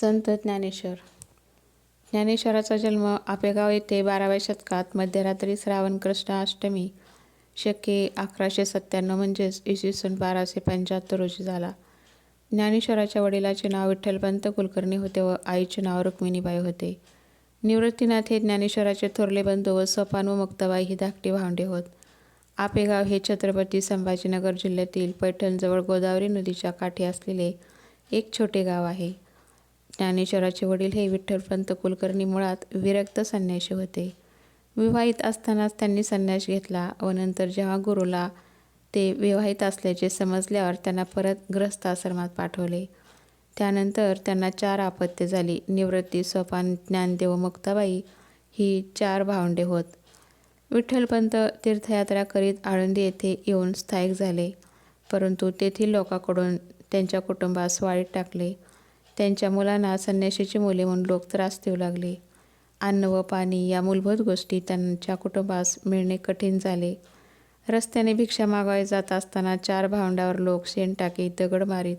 संत ज्ञानेश्वर. ज्ञानेश्वराचा जन्म आपेगाव येथे बाराव्या शतकात मध्यरात्री श्रावण कृष्ण अष्टमी शके अकराशे सत्त्याण्णव म्हणजेच इसवी सन बाराशे पंच्याहत्तर रोजी झाला. ज्ञानेश्वराच्या वडिलाचे नाव विठ्ठलपंत कुलकर्णी होते व आईचे नाव रुक्मिणीबाई होते. निवृत्तीनाथ हे ज्ञानेश्वराचे थोरले बंधू व सोपान व मुक्ताबाई ही धाकटी भावंडे होत. आपेगाव हे छत्रपती संभाजीनगर जिल्ह्यातील पैठणजवळ गोदावरी नदीच्या काठी असलेले एक छोटे गाव आहे. ज्ञानेश्वराचे वडील हे विठ्ठलपंत कुलकर्णी मुळात विरक्त संन्याशी होते. विवाहित असतानाच त्यांनी संन्यास घेतला व नंतर जेव्हा गुरुला ते विवाहित असल्याचे समजल्यावर त्यांना परत ग्रस्त आश्रमात पाठवले. त्यानंतर त्यांना चार आपत्ते झाली. निवृत्ती सोपान ज्ञानदेव मुक्ताबाई ही चार भावंडे होत. विठ्ठलपंत तीर्थयात्रा करीत आळंदी येथे येऊन स्थायिक झाले. परंतु तेथील लोकांकडून त्यांच्या कुटुंबास वाळीत टाकले. त्यांच्या मुलांना संन्याशीची मुले म्हणून लोक त्रास देऊ लागले. अन्न व पाणी या मूलभूत गोष्टी त्यांच्या कुटुंबास मिळणे कठीण झाले. रस्त्याने भिक्षा मागावी जात असताना चार भावंडावर लोक शेण टाकीत दगड मारीत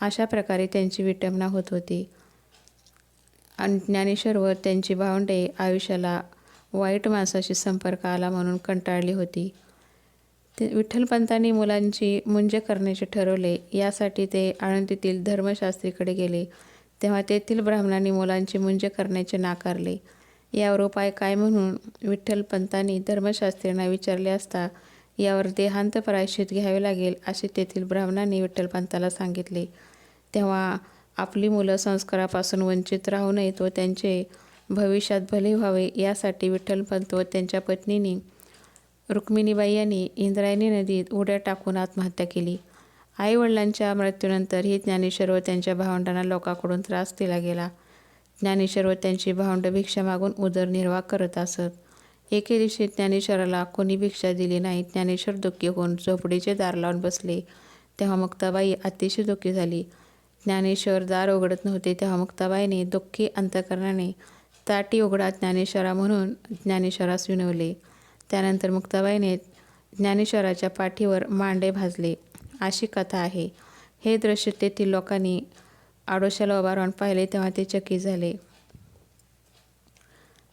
अशा प्रकारे त्यांची विटंबना होत होती. आणि ज्ञानेश्वर व त्यांची भावंडे आयुष्याला वाईट माणसाशी संपर्क आला म्हणून कंटाळली होती. ते विठ्ठलपंतांनी मुलांची मुंज करण्याचे ठरवले यासाठी ते आळंदीतील धर्मशास्त्रीकडे गेले. तेव्हा तेथील ब्राह्मणांनी मुलांची मुंज करण्याचे नाकारले. यावर उपाय काय म्हणून विठ्ठलपंतांनी धर्मशास्त्रींना विचारले असता यावर देहांत प्रायश्चित घ्यावे लागेल असे तेथील ब्राह्मणांनी विठ्ठलपंताला सांगितले. तेव्हा आपली मुलं संस्कारापासून वंचित राहू नयेत व त्यांचे भविष्यात भले व्हावे यासाठी विठ्ठलपंत व त्यांच्या पत्नीने रुक्मिणीबाई यांनी इंद्रायणी नदीत उड्या टाकून आत्महत्या केली. आईवडिलांच्या मृत्यूनंतर ही ज्ञानेश्वर व त्यांच्या भावंडांना लोकांकडून त्रास दिला गेला. ज्ञानेश्वर व त्यांची भावंड भिक्षा मागून उदरनिर्वाह करत असत. एके दिवशी ज्ञानेश्वराला कोणी भिक्षा दिली नाही ज्ञानेश्वर दुःखी होऊन झोपडीचे दार लावून बसले. तेव्हा मुक्ताबाई अतिशय दुःखी झाली. ज्ञानेश्वर दार उघडत नव्हते तेव्हा मुक्ताबाईने दुःखी अंतकरणाने ताटी उघडा ज्ञानेश्वरा म्हणून ज्ञानेश्वरास विनवले. त्यानंतर मुक्ताबाईने ज्ञानेश्वराच्या पाठीवर मांडे भाजले. अशी कथा आहे. हे दृश्य तेथील लोकांनी आडोशाला उभा राहून पाहिले तेव्हा ते चकित झाले.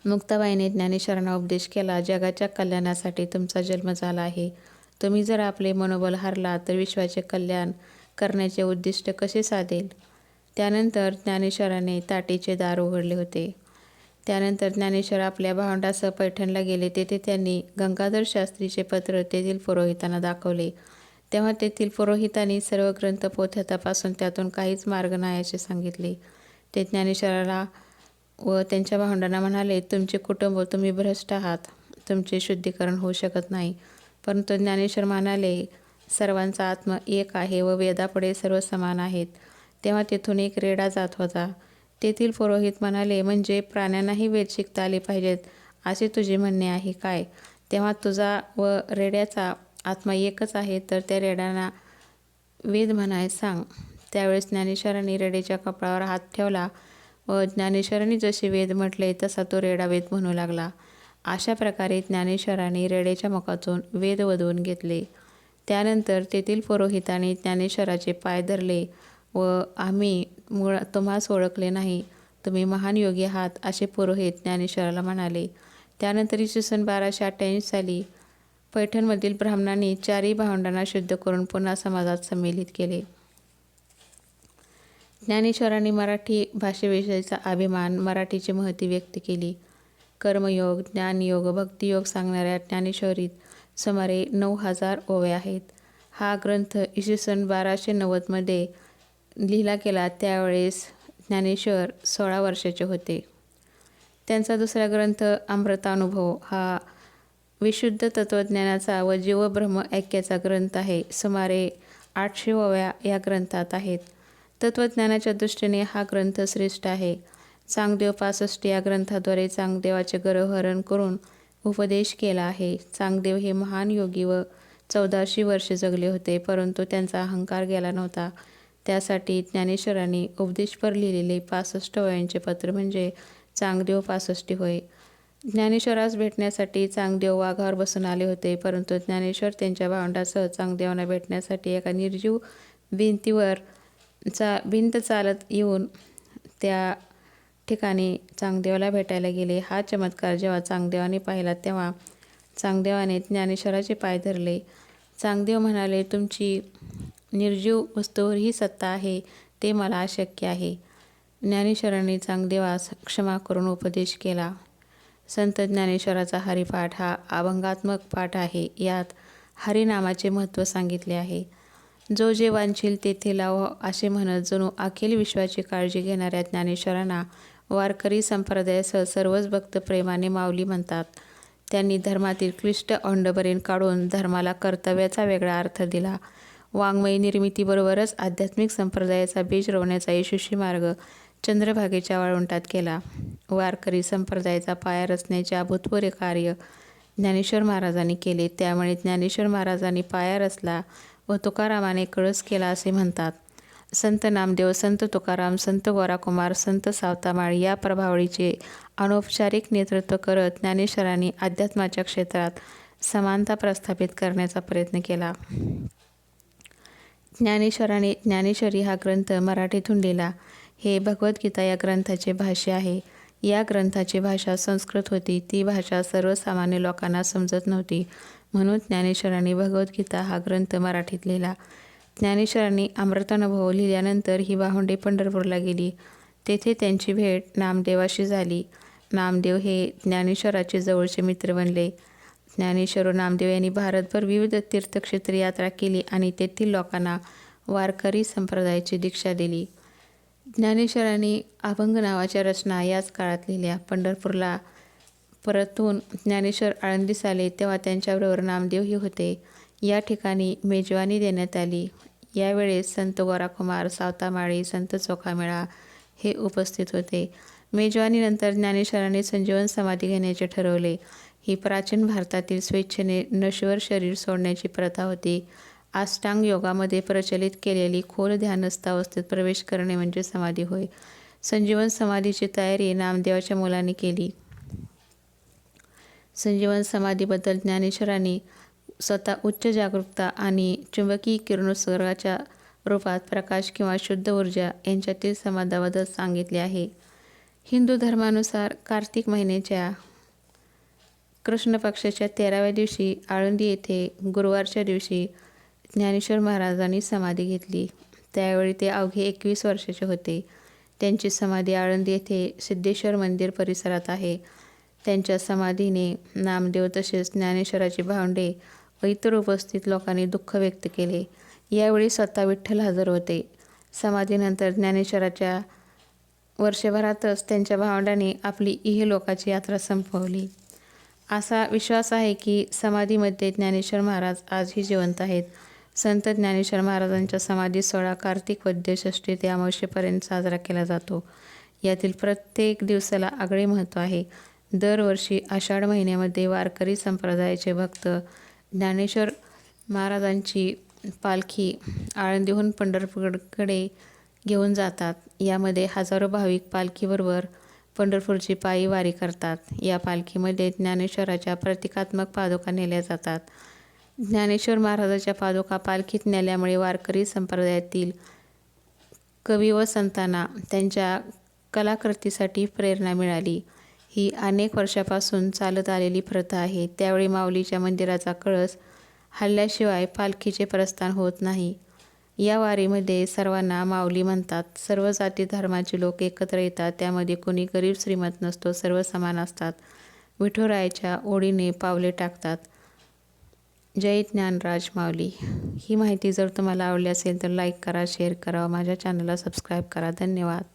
मुक्ताबाईने ज्ञानेश्वरांना उपदेश केला जगाच्या कल्याणासाठी तुमचा जन्म झाला आहे. तुम्ही जर आपले मनोबल हारला तर विश्वाचे कल्याण करण्याचे उद्दिष्ट कसे साधेल? त्यानंतर ज्ञानेश्वराने ताटीचे दार उघडले होते. त्यानंतर ज्ञानेश्वर आपल्या भावंडासह पैठणला गेले. तेथे त्यांनी गंगाधर शास्त्रीचे पत्र तेथील पुरोहितांना दाखवले. तेव्हा तेथील पुरोहितांनी सर्व ग्रंथ पोथ्या तपासून त्यातून काहीच मार्ग नाही असे सांगितले. ते ज्ञानेश्वराला व त्यांच्या भावंडांना म्हणाले तुमचे कुटुंब तुम्ही भ्रष्ट आहात. तुमचे शुद्धीकरण होऊ शकत नाही. परंतु ज्ञानेश्वर म्हणाले सर्वांचा आत्म एक आहे व वेदापुढे सर्व समान आहेत. तेव्हा तेथून एक रेडा जात होता. तेथील पुरोहित म्हणाले म्हणजे प्राण्यांनाही वेद शिकता आले पाहिजेत असे तुझे म्हणणे आहे काय? तेव्हा तुझा व रेड्याचा आत्मा एकच आहे तर त्या रेड्यांना वेद म्हणाय सांग. त्यावेळेस ज्ञानेश्वरांनी रेड्याच्या कपाळावर हात ठेवला व ज्ञानेश्वरांनी जसे वेद म्हटले तसा तो रेडा वेद म्हणू लागला. अशा प्रकारे ज्ञानेश्वरांनी रेड्याच्या मुखातून वेद वधवून घेतले. त्यानंतर तेथील पुरोहितांनी ज्ञानेश्वराचे पाय धरले व आम्ही मुळ तुम्हास ओळखले नाही. तुम्ही महान योगी आहात असे पुरोहित ज्ञानेश्वराला म्हणाले. त्यानंतर इसवी सन बाराशे अठ्ठ्याऐंशी साली पैठणमधील ब्राह्मणांनी चारही भावंडांना शुद्ध करून पुन्हा समाजात संमेलित केले. ज्ञानेश्वरांनी मराठी भाषेविषयीचा अभिमान मराठीची महती व्यक्त केली. कर्मयोग ज्ञानयोग भक्तियोग सांगणाऱ्या ज्ञानेश्वरीत सुमारे नऊ हजार ओव्या आहेत. हा ग्रंथ इसवी सन बाराशे नव्वदमध्ये लिहिला केला त्यावेळेस ज्ञानेश्वर सोळा वर्षाचे होते. त्यांचा दुसरा ग्रंथ अमृतानुभव हा विशुद्ध तत्त्वज्ञानाचा व जीवब्रह्म ऐक्याचा ग्रंथ आहे. सुमारे आठशे ओव्या या ग्रंथात आहेत. तत्त्वज्ञानाच्या दृष्टीने हा ग्रंथ श्रेष्ठ आहे. चांगदेव पासष्ट या ग्रंथाद्वारे चांगदेवाचे गर्वहरण करून उपदेश केला आहे. चांगदेव हे महान योगी व चौदाशे वर्षे जगले होते परंतु त्यांचा अहंकार गेला नव्हता. त्यासाठी ज्ञानेश्वरांनी उपदेशपर लिहिलेले पासष्ट वयांचे पत्र म्हणजे चांगदेव पासष्टी होय. ज्ञानेश्वरास भेटण्यासाठी चांगदेव वाघावर बसून आले होते परंतु ज्ञानेश्वर त्यांच्या भावंडासह चांगदेवांना भेटण्यासाठी एका निर्जीव भिंतीवर चा भिंत चालत येऊन त्या ठिकाणी चांगदेवाला भेटायला गेले. हा चमत्कार जेव्हा चांगदेवाने पाहिला तेव्हा चांगदेवाने ज्ञानेश्वराचे पाय धरले. चांगदेव म्हणाले तुमची निर्जीव वस्तूवर ही सत्ता आहे ते मला अशक्य आहे. ज्ञानेश्वरांनी चांगदेवास क्षमा करून उपदेश केला. संत ज्ञानेश्वराचा हरिपाठ हा अभंगात्मक पाठ आहे यात हरिनामाचे महत्त्व सांगितले आहे. जो जे वांछील तेथे लाव असे म्हणत जणू अखिल विश्वाची काळजी घेणाऱ्या ज्ञानेश्वरांना वारकरी संप्रदायासह सर्वच भक्त प्रेमाने माऊली म्हणतात. त्यांनी धर्मातील क्लिष्ट औंडबरीण काढून धर्माला कर्तव्याचा वेगळा अर्थ दिला. वाङ्मयी निर्मितीबरोबरच आध्यात्मिक संप्रदायाचा बीज रोवण्याचा यशस्वी मार्ग चंद्रभागेच्या वाळवंटात केला. वारकरी संप्रदायाचा पाया रचण्याचे अभूतपूर्व कार्य ज्ञानेश्वर महाराजांनी केले. त्यामुळे ज्ञानेश्वर महाराजांनी पाया रचला व तुकारामाने कळस केला असे म्हणतात. संत नामदेव संत तुकाराम संत गोराकुमार संत सावतामाळ या प्रभावळीचे अनौपचारिक नेतृत्व करत ज्ञानेश्वरांनी अध्यात्माच्या क्षेत्रात समानता प्रस्थापित करण्याचा प्रयत्न केला. ज्ञानेश्वराने ज्ञानेश्वरी हा ग्रंथ मराठीतून लिहिला हे भगवद्गीता या ग्रंथाचे भाष्य आहे. या ग्रंथाची भाषा संस्कृत होती. ती भाषा सर्वसामान्य लोकांना समजत नव्हती. म्हणून ज्ञानेश्वरांनी भगवद्गीता हा ग्रंथ मराठीत लिहिला. ज्ञानेश्वरांनी अमृतानुभव लिहिल्यानंतर ही भावंडे पंढरपूरला गेली. तेथे त्यांची भेट नामदेवाशी झाली. नामदेव हे ज्ञानेश्वराचे जवळचे मित्र बनले. ज्ञानेश्वर नामदेव यांनी भारतभर विविध तीर्थक्षेत्र यात्रा केली आणि तेथील लोकांना वारकरी संप्रदायाची दीक्षा दिली. ज्ञानेश्वरांनी अभंग नावाच्या रचना याच काळात लिहिल्या. पंढरपूरला परतून ज्ञानेश्वर आळंदीस आले तेव्हा त्यांच्याबरोबर नामदेवही होते. या ठिकाणी मेजवानी देण्यात आली. यावेळेस संत गोराकुमार सावतामाळी संत चोखामेळा हे उपस्थित होते. मेजवानीनंतर ज्ञानेश्वरांनी संजीवन समाधी घेण्याचे ठरवले. ही प्राचीन भारतातील स्वेच्छेने नश्वर शरीर सोडण्याची प्रथा होती. अष्टांग योगामध्ये प्रचलित केलेली खोल ध्यानस्थ अवस्थेत प्रवेश करणे म्हणजे समाधी होय. संजीवन समाधीची तयारी नामदेवाच्या मुलांनी केली. संजीवन समाधीबद्दल ज्ञानेश्वरांनी स्वतः उच्च जागरूकता आणि चुंबकीय किरणोत्सर्गाच्या रूपात प्रकाश किंवा शुद्ध ऊर्जा यांच्यातील संवादाबद्दल सांगितले आहे. हिंदू धर्मानुसार कार्तिक महिन्याच्या कृष्ण पक्षाच्या तेराव्या दिवशी आळंदी येथे गुरुवारच्या दिवशी ज्ञानेश्वर महाराजांनी समाधी घेतली. त्यावेळी ते अवघे एकवीस वर्षाचे होते. त्यांची समाधी आळंदी येथे सिद्धेश्वर मंदिर परिसरात आहे. त्यांच्या समाधीने नामदेव तसेच ज्ञानेश्वराची भावंडे व इतर उपस्थित लोकांनी दुःख व्यक्त केले. यावेळी स्वतः विठ्ठल हजर होते. समाधीनंतर ज्ञानेश्वराच्या वर्षभरातच त्यांच्या भावंडाने आपली इहलोकाची यात्रा संपवली. असा विश्वास आहे की समाधीमध्ये ज्ञानेश्वर महाराज आजही जिवंत आहेत. संत ज्ञानेश्वर महाराजांच्या समाधी सोहळा कार्तिक वद्य षष्ठी ते अमावशेपर्यंत साजरा केला जातो. यातील प्रत्येक दिवसाला आगळे महत्त्व आहे. दरवर्षी आषाढ महिन्यामध्ये वारकरी संप्रदायाचे भक्त ज्ञानेश्वर महाराजांची पालखी आळंदीहून पंढरपूरकडे घेऊन जातात. यामध्ये हजारो भाविक पालखीबरोबर पंढरपूरची पायी वारी करतात. या पालखीमध्ये ज्ञानेश्वराच्या प्रतिकात्मक पादुका नेल्या जातात. ज्ञानेश्वर महाराजाच्या पादुका पालखीत नेल्यामुळे वारकरी संप्रदायातील कवी व संतांना त्यांच्या कलाकृतीसाठी प्रेरणा मिळाली. ही अनेक वर्षापासून चालत आलेली प्रथा आहे. त्यावेळी माऊलीच्या मंदिराचा कळस हल्ल्याशिवाय पालखीचे प्रस्थान होत नाही. या वारीमध्ये सर्वांना माऊली म्हणतात. सर्व जाती धर्माचे लोक एकत्र येतात. त्यामध्ये कोणी गरीब श्रीमंत नसतो. सर्व समान असतात. विठुरायाच्या ओढीने पावले टाकतात. जय ज्ञानराज माऊली. ही माहिती जर तुम्हाला आवडली असेल तर लाईक करा शेअर करा. माझ्या चॅनलला सबस्क्राईब करा. धन्यवाद.